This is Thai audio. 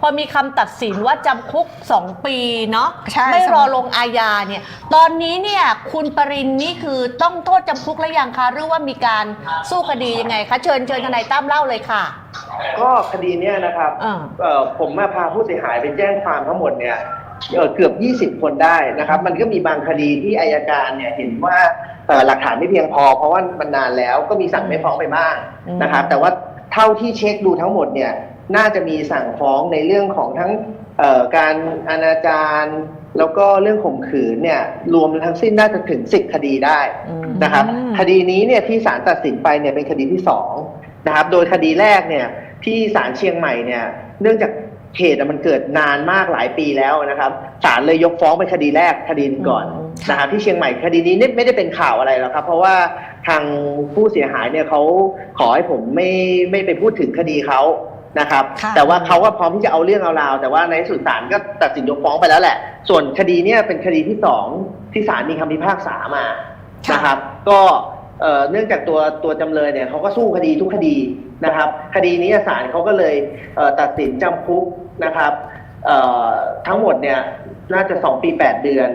พอมีคำตัดสินว่าจำคุก 2 ปีเนาะใช่ไม่รอสำหรับลงอาญาเนี่ย ตอนนี้เนี่ยคุณปรินนี่คือต้องโทษจำคุกแล้วยังคะหรือว่ามีการสู้คดียังไงคะเชิญเชิญทนายตั้มเล่าเลยค่ะ ก็คดีเนี้ยนะครับอ่า เอ่อผมมาพาผู้เสียหายไปแจ้งความทั้งหมดเนี่ยเอ่อเกือบ 20 คนได้นะครับ มันก็มีบางคดีที่อายการเนี่ยเห็นว่าเอ่อหลักฐานไม่เพียงพอ เพราะว่ามันนานแล้วก็มีสั่งไม่ฟ้องไปบ้างนะครับ แต่ว่าเท่าที่เช็คดูทั้งหมดเนี่ย น่าจะมีสั่งฟ้องในเรื่องของทั้งเอ่อการอนาจารแล้วก็เรื่องข่มขืนเนี่ยรวมทั้งสิ้นน่าจะถึง10คดีได้อืมนะครับคดีนี้เนี่ยที่ศาลตัดสินไปเนี่ยเป็นคดีที่สองนะครับโดยคดีแรกเนี่ยที่ศาลเชียงใหม่เนี่ยเนื่องจากเหตุอะมันเกิดนานมากหลายปีแล้วนะครับศาลเลยยกฟ้องเป็นคดีแรกคดีหนึ่งก่อนอืมนะครับที่เชียงใหม่คดีนี้เนี่ยไม่ได้เป็นข่าวอะไรหรอกครับ เพราะว่าทางผู้เสียหายเนี่ยเขาขอให้ผมไม่ไม่ไปพูดถึงคดีเขา นะครับ ค่ะ แต่ว่าเขาก็พร้อมที่จะเอาเรื่องเอาราว แต่ว่าในที่สุดศาลก็ตัดสินยกฟ้องไปแล้วแหละ ส่วนคดีเนี่ยเป็นคดีที่สองที่ศาลมีคำพิพากษามาค่ะ นะครับ ก็เอ่อเนื่องจากตัวตัวจำเลยเนี่ยเขาก็สู้คดีทุกคดีนะครับ คดีนี้ศาลเขาก็เลยเอ่อตัดสินจำคุกนะครับเอ่อทั้งหมดเนี่ยน่าจะสองปีแปดเดือน